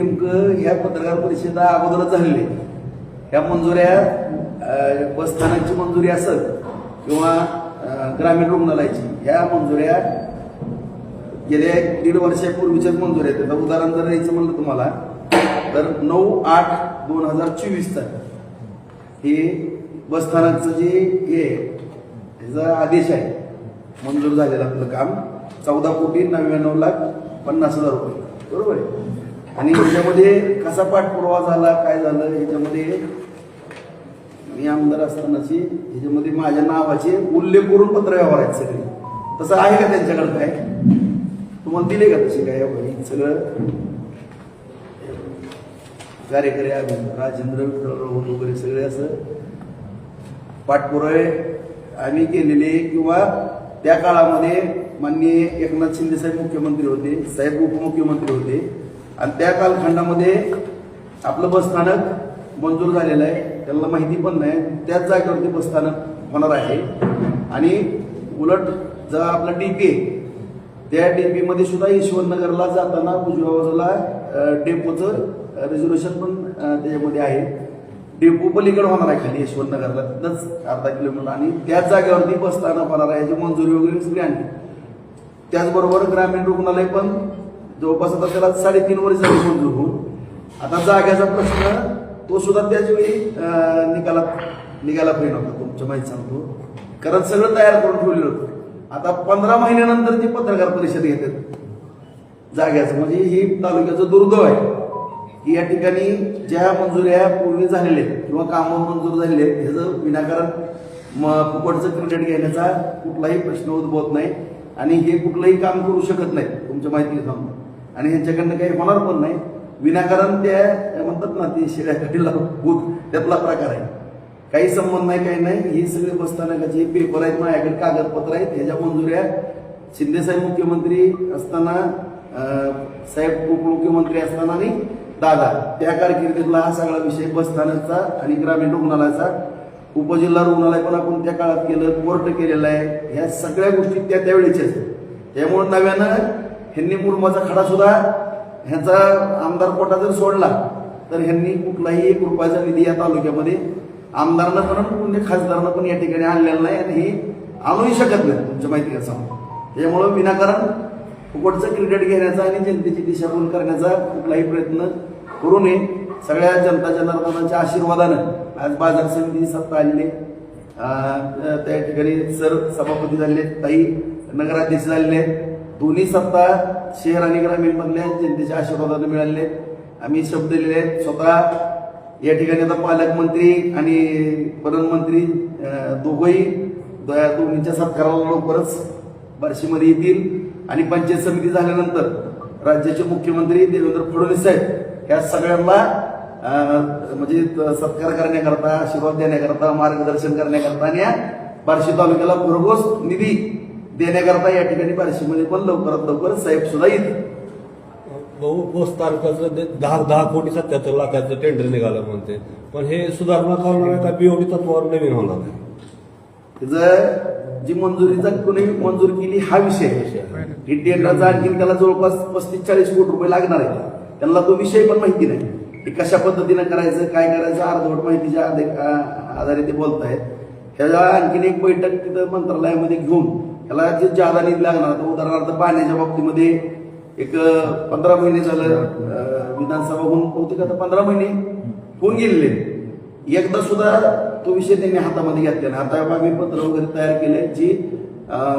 नेमकं ह्या पत्रकार परिषदा अगोदरच झालेली आहे. ह्या मंजुऱ्या अं, बसस्थानाची मंजुरी असेल किंवा ग्रामीण रुग्णालयाची ह्या मंजुऱ्या गेल्या एक दीड वर्षापूर्वीच्याच मंजुऱ्या त्याचं उदाहरण जर द्यायचं म्हणलं तुम्हाला तर नऊ आठ दोन हजार चोवीसचा हे बसस्थानाचं जे हे आहे, ह्याचा आदेश आहे. मंजूर झालेलं आपलं काम चौदा कोटी नव्याण्णव लाख पन्नास हजार रुपये. बरोबर आहे? आणि ह्याच्यामध्ये कसा पाठपुरावा झाला काय झालं याच्यामध्ये मी आमदार असतानाची ह्याच्यामध्ये माझ्या नावाचे उल्लेख करून पत्र व्यवहार आहेत सगळे. तसं आहे का त्यांच्याकडे काय? तुम्हाला दिले का तसे काय सगळं कार्यकारी अभियंता राजेंद्र विठ्ठलराव वगैरे सगळे असं पाठपुरावे आम्ही केलेले किंवा त्या काळामध्ये माननीय एकनाथ शिंदे साहेब मुख्यमंत्री होते साहेब उपमुख्यमंत्री होते. आणि त्या कालखंडामध्ये आपलं बसस्थानक मंजूर झालेलं आहे. त्यांना माहिती पण नाही. त्याच जागेवरती बसस्थानक होणार आहे. आणि उलट जर आपला डीपी त्या डीपी मध्ये सुद्धा ईश्वरनगरला जाताना उजव्या बाजूला डेपोचं रिझर्वेशन पण त्याच्यामध्ये आहे. डेपो पलीकडे होणार आहे खाली यशवंतनगरला तिथंच अर्धा किलोमीटर. आणि त्याच जागेवरती बसस्थानक होणार आहे. याची मंजुरी वगैरे सगळी आणली. त्याचबरोबर ग्रामीण रुग्णालय पण जवळपास आता त्याला साडेतीन वर्ष झाली मंजूर होऊन आता जाग्याचा प्रश्न तो सुद्धा त्याच वेळी निकाला निकालात निघायला पाहिजे होता तुमच्या माहिती सांगतो. कारण सगळं तयार करून ठेवलेलं होतं. आता पंधरा महिन्यानंतर ती पत्रकार परिषद घेतात जाग्याचं म्हणजे ही तालुक्याचं दुर्दैव आहे. की या ठिकाणी ज्या मंजुऱ्या पूर्वी झालेल्या आहेत किंवा कामं मंजूर झालेले आहेत ह्याचं विनाकारण म फुकटचं क्रेडिट घेण्याचा कुठलाही प्रश्न उद्भवत नाही. आणि हे कुठलंही काम करू शकत नाही तुमच्या माहिती सांगतो आणि यांच्याकडनं काही होणार पण नाही. विनाकारण त्या म्हणतात ना ती शिळ्याकडीला भूत त्यातला प्रकार आहे. काही संबंध नाही काही नाही. ही सगळे बसस्थानकाचे पेपर आहेत माझ्याकडे कागदपत्र आहेत. ह्याच्या मंजुऱ्या शिंदेसाहेब मुख्यमंत्री असताना साहेब उपमुख्यमंत्री असताना आणि दादा. त्या कारकिर्दीतला हा सगळा विषय बसस्थानकचा आणि ग्रामीण रुग्णालयाचा. उपजिल्हा रुग्णालय पण आपण त्या काळात केलं कोर्ट केलेलं आहे. ह्या सगळ्या गोष्टी त्या त्यावेळेच्याच त्यामुळे नव्यानं ह्यांनी कुटुंबाचा खडा सुद्धा ह्याचा आमदार कोटा जर सोडला तर ह्यांनी कुठलाही एक रुपयाचा निधी या तालुक्यामध्ये आमदारनं पण पुणे खासदारांना पण या ठिकाणी आणलेला नाही आणि हे आणूही शकत नाही तुमच्या माहिती असा त्यामुळं विनाकारण फुकटचं क्रिकेट घेण्याचा आणि जनतेची दिशाभूल करण्याचा कुठलाही प्रयत्न करू नये. सगळ्या जनता जनार्दनाच्या आशीर्वादानं आज बाजार समिती सत्ता आलेली त्या ठिकाणी सर सभापती झालेले आहेत, ताई नगराध्यक्ष झालेले आहेत. दोन्ही सत्ता शहर आणि ग्रामीण मधल्या जनतेच्या आशीर्वादाने मिळाले आम्ही शब्द दिलेले आहेत. स्वतः या ठिकाणी आता पालकमंत्री आणि प्रधानमंत्री अं, दोघंही दोन्हीच्या सत्काराला लवकरच बार्शीमध्ये येतील. आणि पंचायत समिती झाल्यानंतर राज्याचे मुख्यमंत्री देवेंद्र फडणवीस साहेब या सगळ्यांना म्हणजे सत्कार करण्याकरता आशीर्वाद देण्याकरता मार्गदर्शन करण्याकरता आणि या बार्शी तालुक्याला भरघोस निधी देण्याकरता या ठिकाणी बार्शीमध्ये पण लवकरात लवकर साहेब सुद्धा येतील. भाऊ पोस्ट तालुक्याचं ते दहा दहा कोटी सत्याहत्तर लाखाचं टेंडर निघालं म्हणते. पण हे सुधारणा करणार आहे का बीओडी तत्वावर नवीन होणार आहे. त्याचं जी मंजुरीचा कोणी मंजूर केली हा विषय. ही टेंडरचा आणखी त्याला जवळपास पस्तीस चाळीस कोटी रुपये लागणार आहे त्यांना तो विषय पण माहिती नाही. की कशा पद्धतीनं करायचं काय करायचं अर्धवट माहितीच्या आधारे ते बोलत आहेत ह्याला आणखीन एक बैठक तिथं मंत्रालयामध्ये घेऊन त्याला जे जादा निधी लागणार आता उदाहरणार्थ पाण्याच्या बाबतीमध्ये एक पंधरा महिने झालं विधानसभा होऊन बहुतेक आता पंधरा महिने होऊन गेलेले. एकदा सुद्धा तो विषय त्यांनी हातामध्ये घेतला आता आम्ही पत्र वगैरे तयार केले जी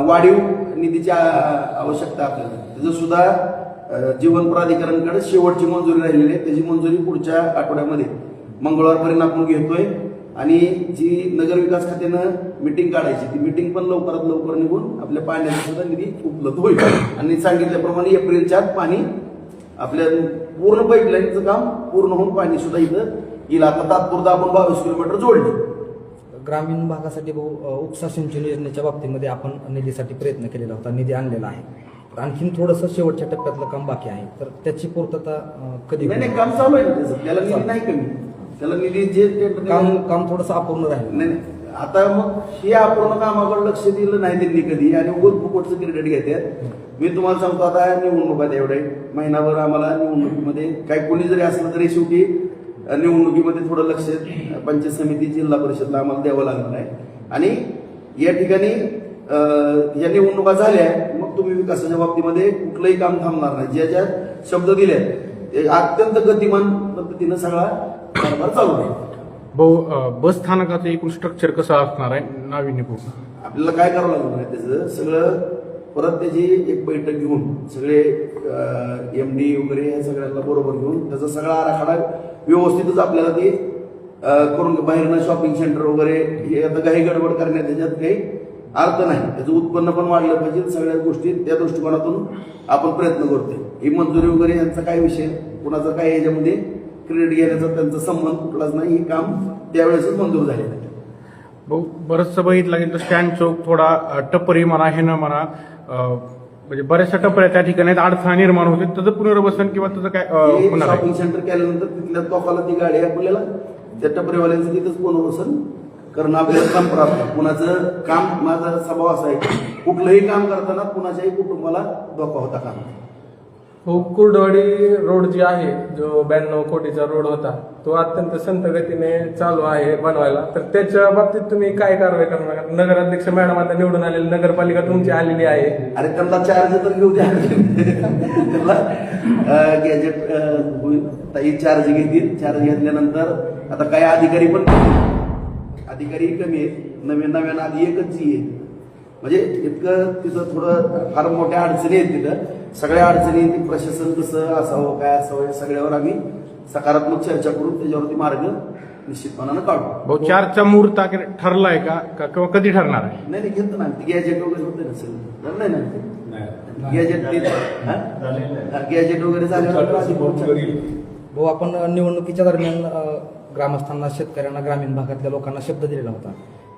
वाढीव निधीची आवश्यकता आपल्याला. त्याचं सुद्धा जीवन प्राधिकरणकडे शेवटची मंजुरी राहिलेली आहे. त्याची मंजुरी पुढच्या आठवड्यामध्ये मंगळवारपर्यंत आपण घेतोय. आणि जी नगरविकास खात्यानं मिटिंग काढायची ती मिटिंग पण लवकरात लवकर निघून आपल्या पाण्याचा सुद्धा निधी उपलब्ध होईल. आणि सांगितल्याप्रमाणे एप्रिलच्या आत पाणी आपल्या पूर्ण पाईपलाईनचं काम पूर्ण होऊन पाणी सुद्धा इथं येईल. आता तात्पुरता आपण बावीस किलोमीटर जोडले. ग्रामीण भागासाठी भाऊ उपसा सिंचन योजनेच्या बाबतीमध्ये आपण निधीसाठी प्रयत्न केलेला होता निधी आणलेला आहे. तर आणखीन थोडंसं शेवटच्या टप्प्यातलं काम बाकी आहे. तर त्याची पूर्तता कधी नाही? काम चालू आहे. त्याला निधी नाही कमी. त्याला निधी जे ते- काम काम थोडंसं अपूर्ण राहील. नाही नाही. आता मग हे अपूर्ण कामाकडे लक्ष दिलं नाही त्यांनी कधी. आणि उगत फुकटचं क्रेडिट घेतात. मी तुम्हाला सांगतो आता निवडणूक आहेत एवढे महिनाभर आम्हाला निवडणुकीमध्ये काही कोणी जरी असलं तरी शेवटी निवडणुकीमध्ये थोडं लक्ष पंचायत समिती जिल्हा परिषदला आम्हाला द्यावं लागणार आहे. आणि या ठिकाणी या निवडणुका झाल्या मग तुम्ही विकासाच्या बाबतीमध्ये कुठलंही काम थांबणार नाही. ज्या ज्या शब्द दिले अत्यंत गतिमान पद्धतीनं सगळा कारभार चालू आहे भाऊ बस स्थानकाचं एकूण स्ट्रक्चर कसं असणार आहे? नाविन्यपूर्ण आपल्याला काय करावं लागणार आहे त्याचं? सगळं परत त्याची एक बैठक घेऊन सगळे एम डी वगैरे या सगळ्यांना बरोबर घेऊन त्याचा सगळा आराखडा व्यवस्थितच आपल्याला ते अं, करून बाहेरनं शॉपिंग सेंटर वगैरे हे आता काही गडबड करण्यात त्याच्यात काही अर्थ नाही. त्याचं उत्पन्न पण वाढलं पाहिजे. सगळ्या गोष्टी त्या दृष्टिकोनातून आपण प्रयत्न करतोय. ही मंजुरी वगैरे यांचा काय विषय? कुणाचा काय याच्यामध्ये क्रेडिट घेण्याचा त्यांचा संबंध कुठलाच नाही हे काम त्यावेळेसच मंजूर झालेलं आहे भाऊ बरंचसं बघितलं गेलं तर स्टँड चौक थोडा अं, टप्परी म्हणा हे न म्हणा म्हणजे बऱ्याचशा टप्पऱ्या त्या ठिकाणी अडथळा निर्माण होते त्याचं पुनर्वसन किंवा त्याचं काय अं, होणार आहे? शॉपिंग सेंटर केल्यानंतर तिथल्या तोकाला ती गाडी आपल्याला त्या टपरीवाल्यांचं तिथंच पुनर्वसन करणं आपल्याला काम प्राप्त. आहे. कुणाचं काम माझा स्वभाव असा आहे की कुठलंही काम करताना कुणाच्याही कुटुंबाला धोका होता काम हो कुर्डवाडी रोड जी आहे जो ब्याण्णव कोटीचा रोड होता तो अत्यंत संत गतीने चालू आहे बनवायला. तर त्याच्या बाबतीत तुम्ही काय कारवाई करणार? नगराध्यक्ष मॅडम आता निवडून आलेली नगरपालिका तुमची आलेली आहे. अरे त्यांना चार्ज तर घेऊ द्या. त्यांना गॅजेट होईल. ताई चार्ज घेतील. चार्ज घेतल्यानंतर आता काही अधिकारी पण अधिकारी कमी आहेत. नवीन नव्यानं आधी एकच जी आहे. म्हणजे इतकं तिथं थोडं फार मोठ्या अडचणी आहेत तिथं. सगळ्या अडचणी ती प्रशासन कसं असावं काय असावं या सगळ्यावर आम्ही सकारात्मक चर्चा करून त्याच्यावरती मार्ग निश्चितपणानं काढू. भाऊ चारचा मुहूर्त अखेर ठरलाय का? का- किंवा कधी ठरणार आहे? नाही नाही घेतो ना ती गॅजेट वगैरे होते ना सगळं. नाही ना गॅजेट गॅजेट वगैरे झाल्यावर आधी पुढच्या- भाऊ आपण निवडणुकीच्या दरम्यान अ, ग्रामस्थांना शेतकऱ्यांना ग्रामीण भागातल्या लोकांना शब्द दिलेला होता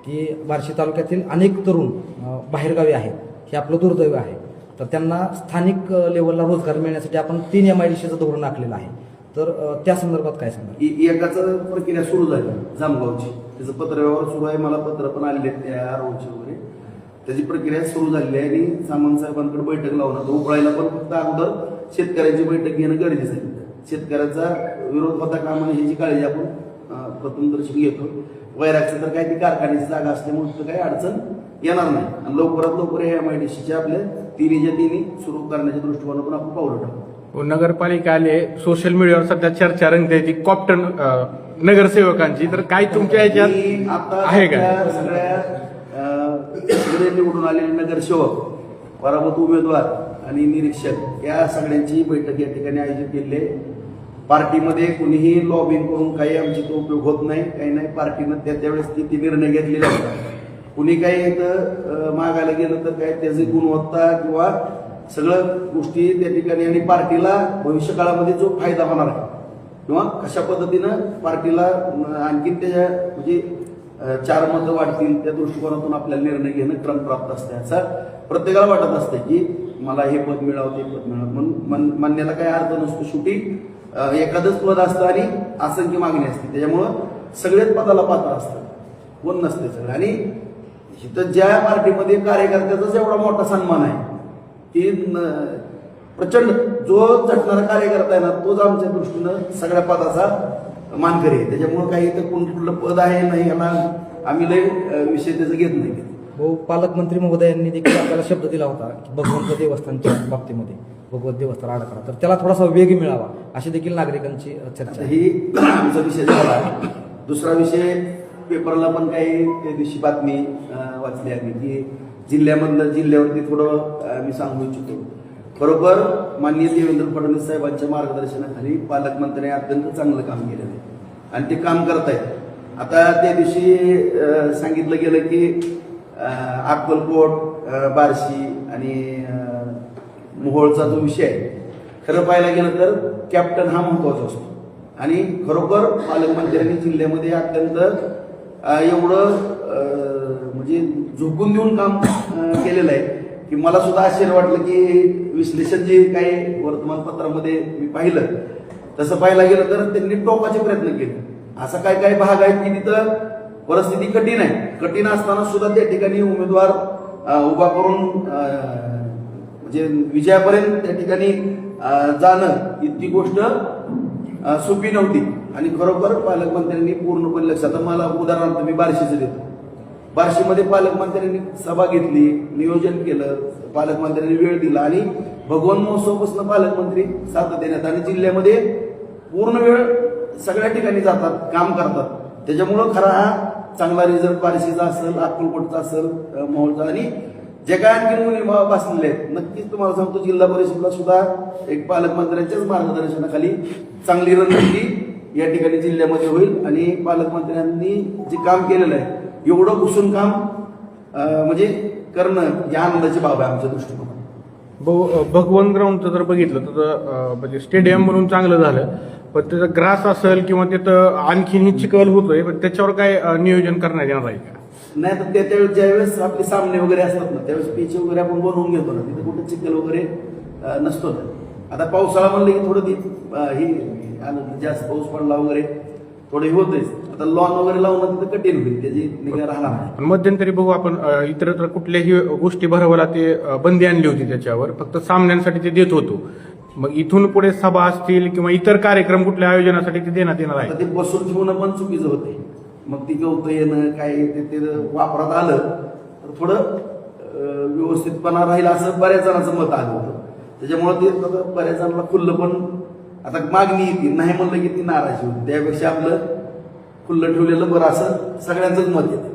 की बार्शी तालुक्यातील अनेक तरुण अ, बाहेरगावी आहेत. हे आपलं दुर्दैव आहे. तर त्यांना स्थानिक लेवलला रोजगार मिळण्यासाठी आपण तीन एम आय डी सीचं धोरण आखलेलं आहे. तर त्या संदर्भात काय सांगा एकाच एकाचं प्रक्रिया सुरू झाली जामगावची. त्याचं पत्रव्यवहार सुरू आहे मला पत्र पण आलेले आहेत त्या रोडचे वगैरे. त्याची प्रक्रिया सुरू झालेली आहे आणि सामंत साहेबांकडे बैठक लावणं आता पण फक्त अगोदर शेतकऱ्यांची बैठक घेणं गरजेचं आहे. शेतकऱ्याचा विरोध होता का ह्याची काळजी आपण अं, प्रथमदर्शक घेतो. वैरागचं तर काय ती कारखान्याची जागा असल्यामुळे तिथं काही अडचण येणार नाही. आणि लवकरात लवकर एम आय डी सीच्या आपल्या तिन्हीच्या तिन्ही सुरू करण्याच्या दृष्टिकोनातून आपण पावलं टाकू भाऊ, नगरपालिका आले सोशल मीडियावर सध्या चर्चा रंगते ती कॉप्टन नगरसेवकांची. तर काय तुमच्या मी ह्याच्यात आता आहे का? सगळ्या- सगळ्या अं, सगळे निवडून आलेले नगरसेवक पराभूत उमेदवार आणि निरीक्षक या सगळ्यांची बैठक या ठिकाणी आयोजित केली आहे. पार्टीमध्ये कुणीही लॉबिंग करून काही आमची तो उपयोग होत नाही काही नाही. पार्टीनं त्या त्यावेळेस ती ती निर्णय घेतलेले असतात कुणी काही इथं मागायला गेलं तर काय त्याची गुणवत्ता किंवा सगळं गोष्टी त्या ठिकाणी आणि पार्टीला भविष्य काळामध्ये जो फायदा होणार आहे. किंवा कशा पद्धतीनं पार्टीला आणखी त्याच्या म्हणजे चार मतं वाढतील त्या दृष्टिकोनातून आपल्याला निर्णय घेणं क्रमप्राप्त असतं. असं प्रत्येकाला वाटत असतं की मला हे पद मिळावं ते पद मिळावं. म्हणून मन मान्याला काय अर्थ नसतो शेवटी. एखादंच पद असतं आणि असंख्य मागणी असते. त्याच्यामुळं सगळेच पदाला पात्र असतात. कोण नसते सगळं. आणि इथं ज्या पार्टीमध्ये कार्यकर्त्याचाच एवढा मोठा सन्मान आहे की प्रचंड जो झटणारा कार्यकर्ता आहे ना तोच आमच्या दृष्टीनं सगळ्या पदाचा मानकरी आहे. त्याच्यामुळे काही तर कोण कुठलं पद आहे नाही याला आम्ही लय विषय त्याचं घेत नाही. भाऊ पालकमंत्री महोदयांनी देखील आपल्याला शब्द दिला होता की भगवंत देवस्थानच्या बाबतीमध्ये भगवत देवस्थान आढळला तर त्याला थोडासा वेग मिळावा अशी देखील नागरिकांची चर्चा ही आमचा विषय झाला. दुसरा विषय पेपरला पण काही त्या दिवशी बातमी वाचली आम्ही. की जिल्ह्यामधलं जिल्ह्यावरती थोडं मी सांगू इच्छितो. बरोबर माननीय देवेंद्र फडणवीस साहेबांच्या मार्गदर्शनाखाली पालकमंत्र्यांनी अत्यंत चांगलं काम केलेलं आहे. आणि ते काम करतायत आता त्या दिवशी सांगितलं गेलं की अक्कलकोट बार्शी आणि मोहोळचा जो विषय आहे खरं पाहायला गेलं तर कॅप्टन हा महत्त्वाचा असतो. आणि खरोखर पालकमंत्र्यांनी जिल्ह्यामध्ये अत्यंत एवढं म्हणजे झोकून देऊन काम केलेलं आहे की मला सुद्धा आश्चर्य वाटलं की विश्लेषण जे काही वर्तमानपत्रामध्ये मी पाहिलं तसं पाहायला गेलं तर त्यांनी टोकाचे प्रयत्न केले. असा काय काय भाग आहे की तिथं परिस्थिती कठीण आहे. कठीण असताना सुद्धा त्या ठिकाणी उमेदवार उभा करून म्हणजे विजयापर्यंत त्या ठिकाणी जाणं इतकी गोष्ट सोपी नव्हती. आणि खरोखर पालकमंत्र्यांनी पूर्णपणे लक्षात आता मला उदाहरणार्थ मी बार्शीचं देतो. बार्शीमध्ये पालकमंत्र्यांनी सभा घेतली नियोजन केलं पालकमंत्र्यांनी वेळ दिला आणि भगवान महोत्सवपासून पालकमंत्री सातत्याने आणि जिल्ह्यामध्ये पूर्ण वेळ सगळ्या ठिकाणी जातात काम करतात. त्याच्यामुळं खरा हा चांगला रिझल्ट बार्शीचा असेल अक्कलकोटचा असेल अं, मोहोळचा आणि जे काय आणखी मुली बाबा बसलेले आहेत. नक्कीच तुम्हाला सांगतो जिल्हा परिषदला सुद्धा एक पालकमंत्र्यांच्याच मार्गदर्शनाखाली चांगली रणनीती या ठिकाणी जिल्ह्यामध्ये होईल. आणि पालकमंत्र्यांनी जे काम केलेलं आहे एवढं घुसून काम म्हणजे करणं या आनंदाची बाब आहे आमच्या दृष्टिकोनात भगवन ग्राउंडचं जर बघितलं तर म्हणजे स्टेडियम म्हणून चांगलं झालं. पण त्याचं ग्रास असेल किंवा तिथं आणखीनही चिखल होतोय पण त्याच्यावर काय नियोजन करण्यात येणार आहे का? नाही तर त्या त्यावेळेस ज्यावेळेस आपले सामने वगैरे असतात ना त्यावेळेस पिच वगैरे आपण बनवून घेतो ना तिथे कुठे चिखल वगैरे नसतो ना आता पावसाळा म्हणलं की थोडं ती ही आलं, जास्त पाऊस पडला वगैरे थोडं हे होतच आता लॉन वगैरे लावणं तिथं कठीण होईल त्याची निगा राहणार नाही. पण मध्यंतरी बघू आपण इतरत्र कुठल्याही गोष्टी भरवायला ते बंदी आणली होती त्याच्यावर. फक्त सामन्यांसाठी ते देत होतो. मग इथून पुढे सभा असतील किंवा इतर कार्यक्रम कुठल्या आयोजनासाठी ते देण्यात येणार आहे? ते बसून ठेवणं पण चुकीचं होते मग ती गवतं येणं काय ते ते वापरात आलं तर थोडं व्यवस्थितपणा राहील असं बऱ्याच जणांचं मत आलं होतं. त्याच्यामुळे ते बऱ्याच जणांना खुल्लं पण आता मागणी येते. नाही म्हणलं की ती नाराजी होती. त्यापेक्षा आपलं खुल्लं ठेवलेलं बरं असं सगळ्यांचंच मत येतं.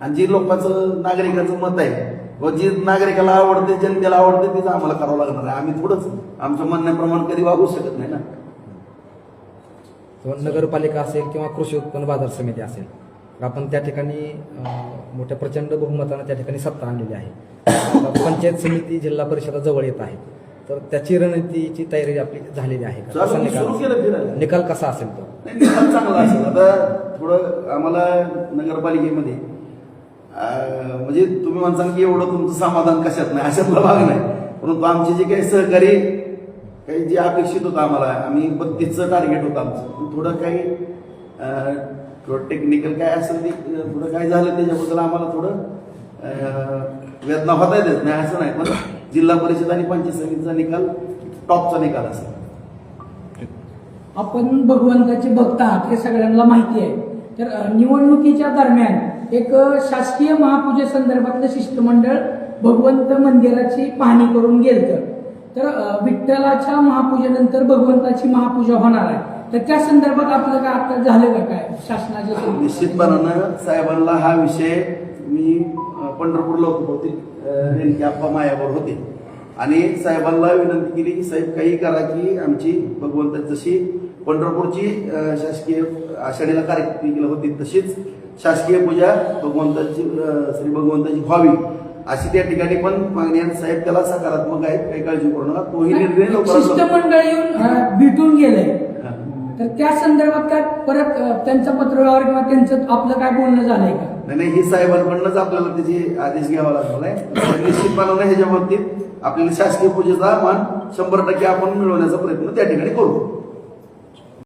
आणि जे लोकांचं नागरिकाचं मत आहे व जे नागरिकाला आवडते जनतेला आवडते तेच आम्हाला करावं लागणार आहे. आम्ही थोडंच आमच्या म्हणण्याप्रमाणे कधी वागू शकत नाही ना. किंवा नगरपालिका असेल किंवा कृषी उत्पन्न बाजार समिती असेल तर आपण त्या ठिकाणी मोठ्या प्रचंड बहुमतानं त्या ठिकाणी सत्ता आणलेली आहे. पंचायत समिती जिल्हा परिषदा जवळ येत आहे. तर त्याची रणनीतीची तयारी आपली झालेली आहे कसा. निकाल निकाल कसा असेल तो? निकाल चांगला असेल. आता थोडं आम्हाला नगरपालिकेमध्ये म्हणजे तुम्ही म्हणसाल की एवढं तुमचं समाधान कशात नाही अशातला भाग नाही. परंतु आमचे जे काही सहकारी काही जे अपेक्षित होतं आम्हाला आम्ही बत्तीसचं टार्गेट होतं आमचं. थोडं काही थोडं टेक्निकल काय असेल ते थोडं काय झालं त्याच्याबद्दल आम्हाला थोडं वेदना होता येतच नाही असं नाही. पण जिल्हा परिषद आणि पंचायत समितीचा निकाल टॉपचा निकाल असेल. आपण भगवंताचे भक्त आहात हे सगळ्यांना माहिती आहे. तर निवडणुकीच्या दरम्यान एक शासकीय शासकीय महापूजेसंदर्भातलं शिष्टमंडळ भगवंत मंदिराची पाहणी करून गेलं तर विठ्ठलाच्या महापूजेनंतर भगवंताची महापूजा होणार आहे. तर त्या संदर्भात आपलं काय आता झालं का काय? शासनाच्या? निश्चितपणानं साहेबांना हा विषय मी बहुतेक अं, नेमके आप्पा मायावर होते. आणि साहेबांना विनंती केली की साहेब काही करा की आमची भगवंत जशी पंढरपूरची शासकीय आषाढीला कार्यक्रम होती तशीच शासकीय पूजा भगवंताची श्री भगवंताची व्हावी. अशी त्या ठिकाणी पण मागणी आहे. साहेब त्याला सकारात्मक आहेत काही काळजी करू नका. तोही निर्णय शिष्टमंडळ येऊन भेटून गेलंय. तर त्या संदर्भात काय परत त्यांचा पत्रव्यवहार किंवा त्यांचं आपलं काय बोलणं झालंय का? नाही नाही ही साहेबांकडूनच आपल्याला त्याचे आदेश घ्यावा लागणार आहे. निश्चितपणाने ह्याच्या बाबतीत आपल्याला शासकीय पूजेचा मान शंभर टक्के आपण मिळवण्याचा प्रयत्न त्या ठिकाणी करू.